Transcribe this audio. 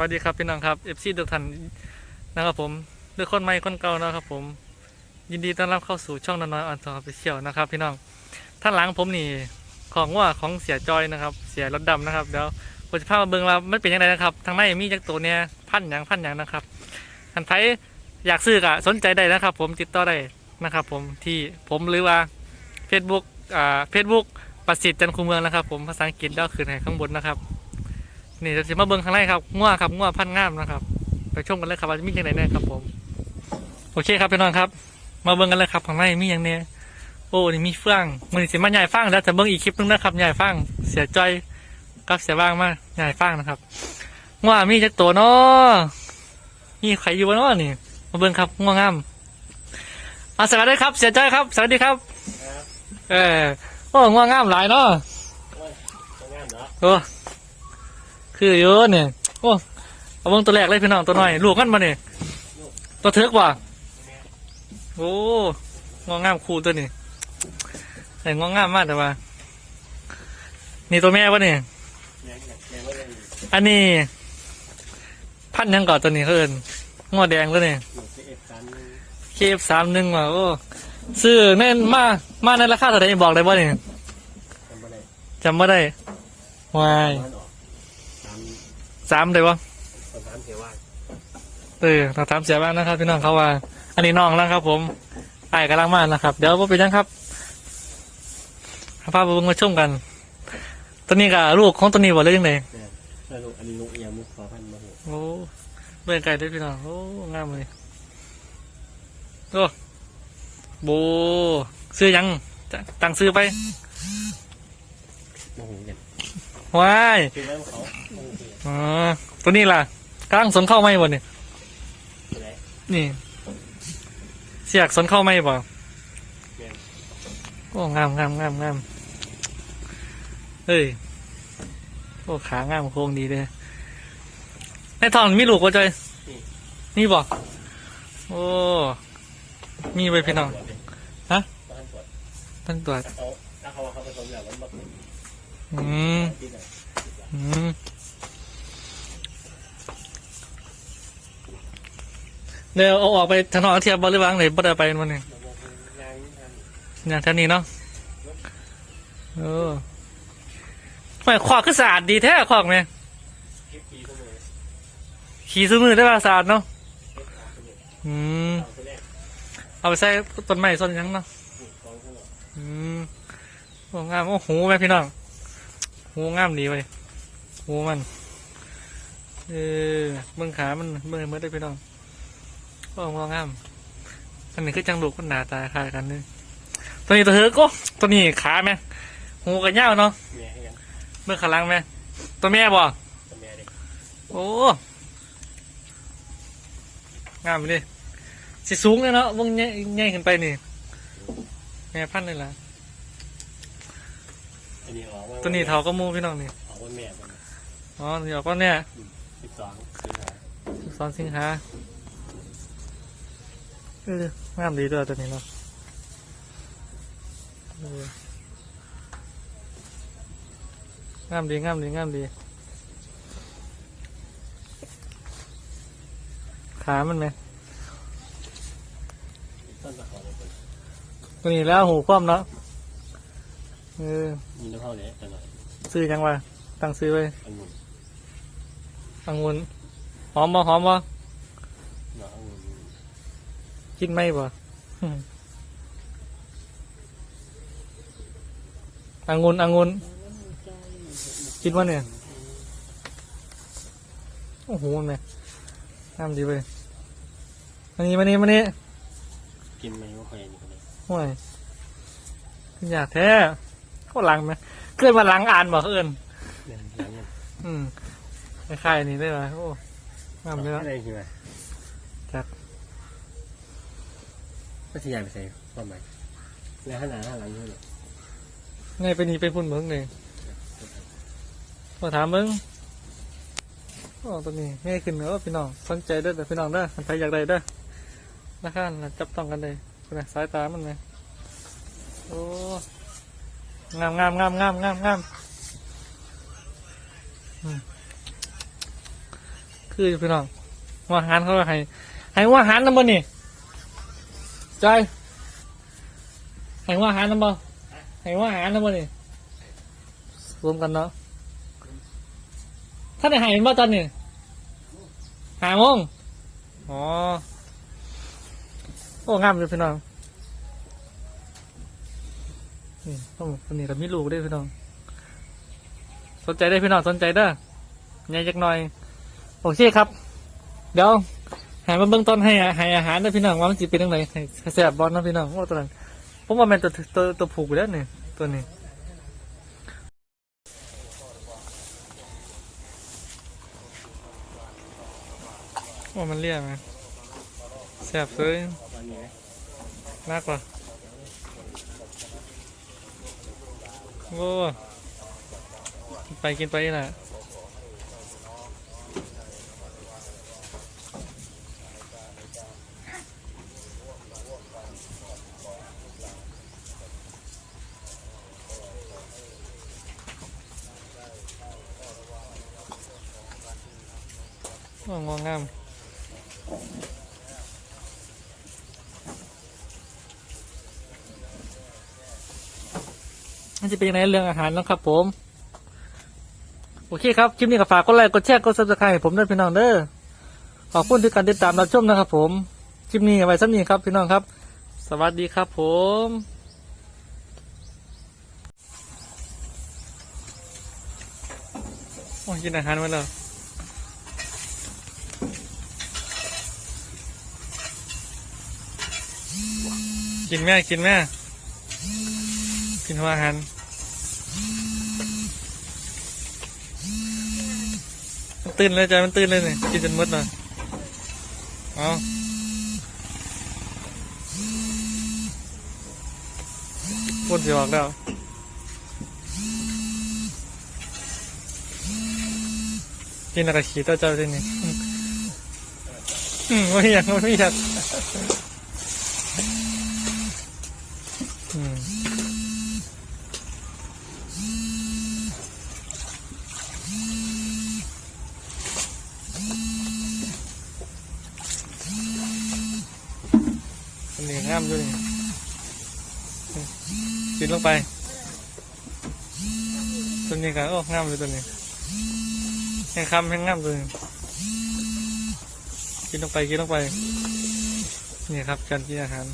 วัสดีครับพี่น้องครับเอฟซีทุกท่านนะครับผมด้วยคนใหม่คนเก่านะครับผม ยินดีต้อนรับเข้าสู่ช่องน้อยออนทอฟิเชียลนะครับพี่น้องท่านหลังผมนี่ของว่าของเสียจอยนะครับ เสียรถดำนะครับเดี๋ยวผมจะพามาเบิ่งว่ามันเป็นยังไงนะครับทางในมีจักตัวเนี่ยพันหยังพันหยังนะครับท่านใครอยากซื้อกะสนใจได้นะครับ ผมติดต่อได้นะครับ ผมที่ผมหรือว่า Facebook อ่า Facebook ประสิทธิ์จันทร์คูเมืองนะครับ ผมภาษาอังกฤษดาวขึ้นให้ข้างบนนะครับ นี่จะมาเบิ้งข้างในครับง่วครับง่วพันงามนะครับ ไปชมกันเลยครับว่ามีอย่างไรแน่ครับ ผม โอเคครับพี่น้องครับ มาเบิ้งกันเลยครับข้างในมีอย่างเนี้ยโอ้นี่มีเฟื่องมันสิมาใหญ่ฟังแล้วจะเบิ้งอีกคลิปนึงนะครับใหญ่ฟังเสียใจอยกับเสียบ้างมากใหญ่ฟังนะครับง่วมีจักตัวเนาะมีใครอยู่บ้เนาะนี่ มาเบิ้งครับง่วงามอะสวัสดีครับ เสียใจอยครับ สวัสดีครับ เออโอ้ง่วงามหลายเนาะงานเนาะโอ้ คือเยอะเนี่ยโอ้เอาเบิ่งตัวแรกเลยพี่น้องตัวน้อยลูกกันมาเนี่ยตัวเทิกว่ะโอ้งองามคูตัวนี้แต่งองามมากแต่ว่า นี่ตัวแม่วะเนี่ยอันนี้ พันยังก่อนตัวนี้เพิ่นงอแดงตัวนี้เอฟซันเคฟสามหนึ่งว่ะโอ้ซื้อแน่นมามาในราคาเท่าไหร่บอกได้บ่เนี่ยทำอะไรจำไม่ได้วาย บ้านออกสามสามเลยวะสามเทว่าเออเราถามเสียบ้างนะครับ พี่น้องเขาว่า อันนี้น้องนะครับ ผมไอ้กำลังมานะครับ เดี๋ยวว่าเป็นยังครับพาไปเบิ่งมาชมกัน ตัวนี้กับลูกของตัวนี้บ่เลยยังไงแล้วลูกอันนี้ลูกยังมุกขอพันมาหัวโอ้เบิ่งไกลด้วยพี่น้องโอ้งามเลยโอ้โบซื้อยังจะตั้งซื้อไปมาหัวกัน ว้ายคือแล้วเขาอ๋อตัวนี้ล่ะกำลังสนเข้าไหมบ่เนี่ยไหนนี่ เสียกสนเข้าไหมบ่แม่โอ้งามงามงามงามเฮ้ยโอ้ขางามโค้งดีเลยในท้องมีลูกว่าจอยนี่บอกโอ้มีไปพี่น้องฮะบ้านปวดตั้งตัวจเขาถ้าเขาว่าเขาผสมแล้วมันแบบ อืมอืมเดี๋ยวเอาออกไปถนนเทียบบริวางเลยบ่ได้ไปมันนี่งานทำอย่างท่านี้เนาะเออไม่ขวากก็สะอาดดีแท้ขวากไหมคลิปปีเสมอขี่ซื้อมือได้ป่ะสะอาดเนาะอืมเอาไปใส่ต้นไม้ต้นยังเนาะอืมโอ้งามโอ้หูแม่พี่น้อง หูงามดีเว้ยหูมันเออเบื้องขามันเบื้องเมื่อได้พี่น้องโอ้งามอันนี้คือจังลูกมันหนาตาคล้ายกันเลยตัวนี้ตัวเธอก็ตัวนี้ขาไหมหูกันยาวเนาะแม่ให้กันเบื้องขาหลังไหมตัวแม่บ่แต่แม่เด็กโอ้งามเลยสิสูงเลยเนาะวงใหญ่ใหญ่ขึ้นไปนี่แม่พันธุ์เลยล่ะ อันนี้ออกว่าตัวนี้เท่าก็มูพี่น้องนี่ออกว่าแม่มันอ๋อเดี๋ยวก็เนี่ยสิบสองสิบสามสอนสิงหาเอองามดีด้วยตัวนี้เนาะเอองามดีงามดีงามดี ขามันไหมต้นตะขอเลยคนตัวนี้แล้วหูคว่ำเนาะ เออมีน้ำเข้าเนี่ยแต่หน่อยซื้อยังวะตั้งซื้อไว้อันนู้นองุ่นหอมบ่หอมบ่เนาะอันนู้นกินไหมบ่อืมองุ่นองุ่นกินวะเนี่ยโอ้โหแม่น้ำดีเว้ยมานี่มานี่มานี่กินไหมว่าใครนี่คนนี้ห่วยขึ้นอยากแท้ เขาหลังไหมเกิดมาหลังอ่านบ่เอิญเนี่ยหลังเนี่ยอืมคล้ายๆนี่ได้ไหมโอ้งามเลยแล้วอะไรคือไงจัดก็ที่ใหญ่ไปใส่ความหมายแล้วหันหน้าหันหลังด้วยเหรอไงไปนี่ไปพุ่นเมืองเลยมาถามมึงโอ้ตัวนี้ง่ายขึ้นเนอะพี่น้องสนใจเด้อแต่พี่น้องเด้อใครอยากได้เด้อราคาน่ะจับต้องกันเลยคุณน่ะสายตามันไหมโอ้ งามงามงามงามงามงามคืออยู่พี่น้องหัว่าหารเขาให้ให้หัว่าหารน้ำบ่นี่ใจให้หัว่าหารน้ำบ่ให้หัว่าหารน้ำบ่นี่รวมกันเนาะท่านได้ให้บ่ตอนนี้หาโมงอ๋อโอ้งามอยู่พี่น้อง นี่ต้องคนนี้ก็มีลูกด้วยพี่น้อง สนใจได้พี่น้องสนใจเด้อใหญ่จักหน่อย โอเคครับ เดี๋ยวหามาเบื้องต้นให้อาให้อาหารนะพี่น้องว่ามันจะเป็นยังไงแซ่บบอลนะพี่น้องว่าตัวนั้นผมว่ามันตัวตัวตัวผูกไปแล้วเนี่ยตัวนี้ว่ามันเรียกไหมแซ่บเลยตอนนี้นะมากว่ โอ้ไปกินไปนี่แหละว่างงงาม มันจะเป็นยังไงเรื่องอาหารนะครับผม โอเคครับ คลิปนี้ก็ฝากกดไลค์กดแชร์กดซับสไครต์ให้ผมด้วยพี่น้องเด้อขอบคุณที่การติดตามรับชมนะครับผม คลิปนี้เอาไว้สักนี้ครับพี่น้องครับ สวัสดีครับผมโอ้กินอาหารมาแล้วกินแม่กินแม่ กินหัวอาหารมันตื่นเลยจ้ะมันตื่นเลยเนี่ยกินจนมดเลยเอาพูดสิออกแล้วกินอะไรขี้ตัวเจ้าที่นี่อือไม่อยากไม่อยากอืม อันนี้งามด้วยนี่กินลงไปตัวนี้ก็โอ้งามเลยตัวนี้แห้งคำแห้งงามตัวนี้กินลงไปกินลงไป นี่ครับการกินอาหาร